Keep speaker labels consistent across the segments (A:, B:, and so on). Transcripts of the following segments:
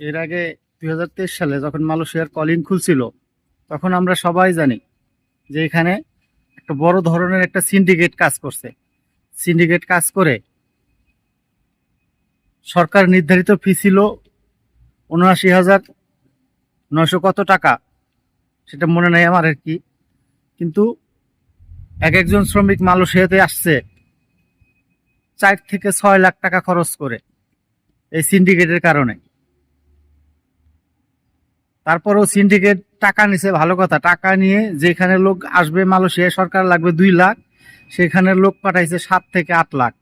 A: এর আগে দু হাজার তেইশ সালে যখন মালয়েশিয়ার কলিং খুলছিল, তখন আমরা সবাই জানি যে এখানে একটা বড় ধরনের একটা সিন্ডিকেট কাজ করছে। সিন্ডিকেট কাজ করে সরকার নির্ধারিত ফি ছিল উনআশি হাজার নয়শো কত টাকা, সেটা মনে নাই আমার আর কি। কিন্তু এক একজন শ্রমিক মালয়েশিয়াতে আসছে চার থেকে ছয় লাখ টাকা খরচ করে এই সিন্ডিকেটের কারণে। তারপরেও সিন্ডিকেট টাকা নিছে, ভালো কথা। টাকা নিয়ে যেখানে লোক আসবে মালয়েশিয়ায় সরকার লাগবে দুই লাখ, সেখানে লোক পাঠাইছে সাত থেকে আট লাখ।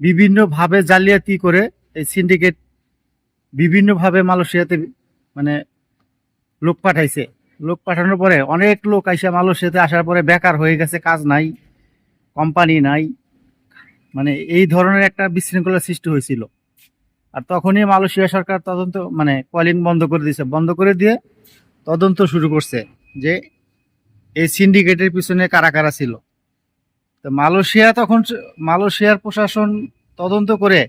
A: বিভিন্নভাবে জালিয়াতি করে এই সিন্ডিকেট বিভিন্নভাবে মালয়েশিয়াতে মানে লোক পাঠাইছে। লোক পাঠানোর পরে অনেক লোক আইসা মালয়েশিয়াতে আসার পরে বেকার হয়ে গেছে, কাজ নাই কোম্পানি নাই। মানে এই ধরনের একটা বিশৃঙ্খলা সৃষ্টি হয়েছিল। আর তখনই মালয়েশিয়া সরকার তদন্ত মানে কলিং বন্ধ করে দিয়েছে বন্ধ করে দিয়ে তদন্ত শুরু করছে যে এই সিন্ডিকেটের পিছনে কারা কারা ছিল। তো মালয়েশিয়া তখন, মালয়েশিয়ার প্রশাসন তদন্ত করে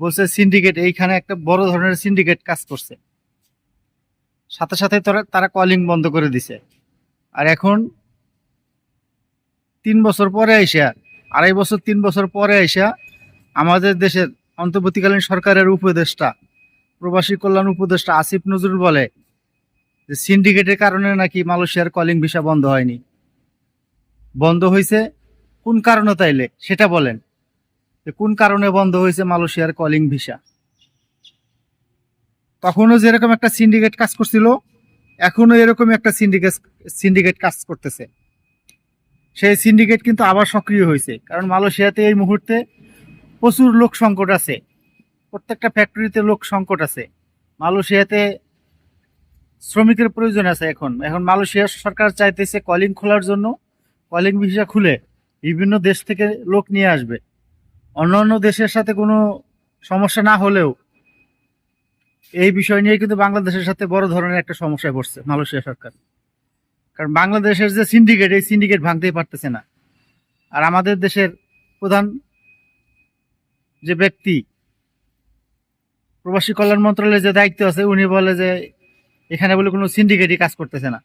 A: বলছে সিন্ডিকেট, এইখানে একটা বড় ধরনের সিন্ডিকেট কাজ করছে। সাথে সাথে তারা কলিং বন্ধ করে দিছে। আর এখন তিন বছর পরে আইসা, আড়াই বছর, তিন বছর পরে আইসা আমাদের দেশের অন্তর্বর্তীকালীন সরকারের উপদেষ্টা, প্রবাসী কল্যাণ উপদেষ্টা আসিফ নজরুল বলে যে, সিন্ডিকেটের কারণে নাকি মালয়েশিয়ার কলিং ভিসা বন্ধ হয়নি। বন্ধ হয়েছে কোন কারণে তাইলে? সেটা বলেন। যে, কোন কারণে বন্ধ হয়েছে মালয়েশিয়ার কলিং ভিসা? তখনও যেরকম একটা সিন্ডিকেট কাজ করছিল, এখনও এরকম একটা সিন্ডিকেট সিন্ডিকেট কাজ করতেছে। সেই সিন্ডিকেট কিন্তু আবার সক্রিয় হয়েছে কারণ মালয়েশিয়াতে এই মুহূর্তে প্রচুর লোক সংকট আছে। প্রত্যেকটা ফ্যাক্টরিতে লোক সংকট আছে। মালয়েশিয়াতে শ্রমিকের প্রয়োজন আছে এখন। এখন মালয়েশিয়া সরকার চাইতেছে কলিং খোলার জন্য। কলিং ভিসা খুলে বিভিন্ন দেশ থেকে লোক নিয়ে আসবে। অন্যান্য দেশের সাথে কোনো সমস্যা না হলেও এই বিষয় নিয়ে কিন্তু বাংলাদেশের সাথে বড় ধরনের একটা সমস্যায় পড়ছে মালয়েশিয়া সরকার। কারণ বাংলাদেশের যে সিন্ডিকেট এই সিন্ডিকেট ভাঙতেই পারতেছে না। আর আমাদের দেশের প্রধান যে ব্যক্তি প্রবাসী কল্যাণ মন্ত্রণালয়ের যে দায়িত্ব আছে, উনি বলে যে এখানে বলে কোনো সিন্ডিকেটই কাজ করতেছে না।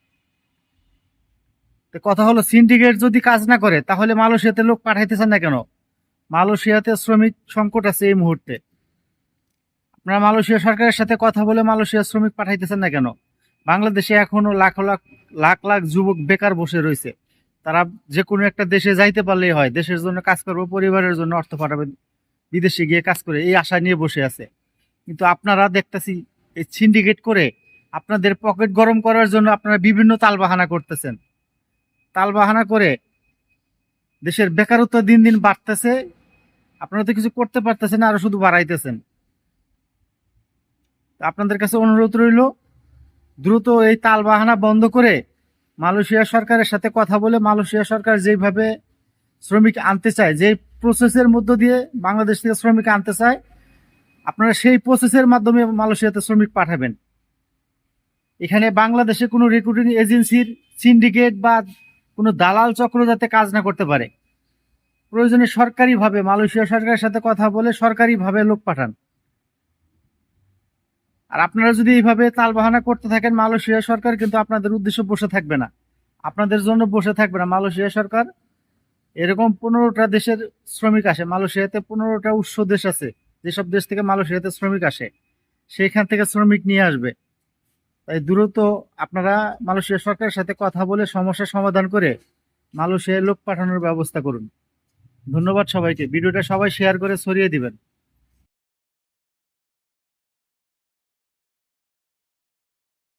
A: কথা হলো সিন্ডিকেট যদি কাজ না করে, তাহলে মালয়েশিয়াতে লোক পাঠাইতেছেন না কেন? মালয়েশিয়াতে শ্রমিক সংকট আছে এই মুহূর্তে। আপনারা মালয়েশিয়া সরকারের সাথে কথা বলে মালয়েশিয়া শ্রমিক পাঠাইতেছেন না কেন? বাংলাদেশে এখনও লাখ লাখ লাখ লাখ যুবক বেকার বসে রয়েছে। তারা যে কোনো একটা দেশে যাইতে পারলেই হয়, দেশের জন্য কাজ করব, পরিবারের জন্য অর্থ পাঠাবে বিদেশে গিয়ে কাজ করে এই আশা নিয়ে বসে আছে। কিন্তু আপনারা দেখতেছি, এই সিন্ডিকেট করে আপনাদের পকেট গরম করার জন্য আপনারা বিভিন্ন তালবাহানা করতেছেন। তালবাহানা করে দেশের বেকারত্ব দিন দিন বাড়তেছে, আপনারা তো কিছু করতে পারতেছেন না, আরও শুধু বাড়াইতেছেন। আপনাদের কাছে অনুরোধ রইল, দ্রুত এই তালবাহানা বন্ধ করে মালয়েশিয়া সরকারের সাথে কথা বলে মালয়েশিয়া সরকার যেভাবে শ্রমিক আনতে চায় যে প্রসেসের মধ্য দিয়ে বাংলাদেশ থেকে শ্রমিক আনতে চায়, আপনারা সেই প্রসেসের মাধ্যমে মালয়েশিয়াতে শ্রমিক পাঠাবেন। এখানে বাংলাদেশে কোনো রিক্রুটিং এজেন্সির সিন্ডিকেট বা কোনো দালাল চক্র যাতে কাজ না করতে পারে। প্রয়োজনে সরকারিভাবে, মালয়েশিয়া সরকারের সাথে কথা বলে সরকারিভাবে লোক পাঠান। আর আপনারা যদি এইভাবে তালবাহানা করতে থাকেন, মালয়েশিয়া সরকার কিন্তু আপনাদের উদ্দেশ্য বসে থাকবে না। আপনাদের জন্য বসে থাকবে না মালয়েশিয়া সরকার। এরকম পনেরোটা দেশের শ্রমিক আসে। মালয়েশিয়াতে পনেরোটা উৎস দেশ আছে। যেসব দেশ থেকে মালয়েশিয়াতে শ্রমিক আসে, সেইখান থেকে শ্রমিক নিয়ে আসবে। তাই দ্রুত আপনারা মালয়েশিয়া সরকারের সাথে কথা বলে সমস্যা সমাধান করে মালয়েশিয়ায় লোক পাঠানোর ব্যবস্থা করুন। ধন্যবাদ সবাইকে। ভিডিওটা সবাই শেয়ার করে ছড়িয়ে দিবেন।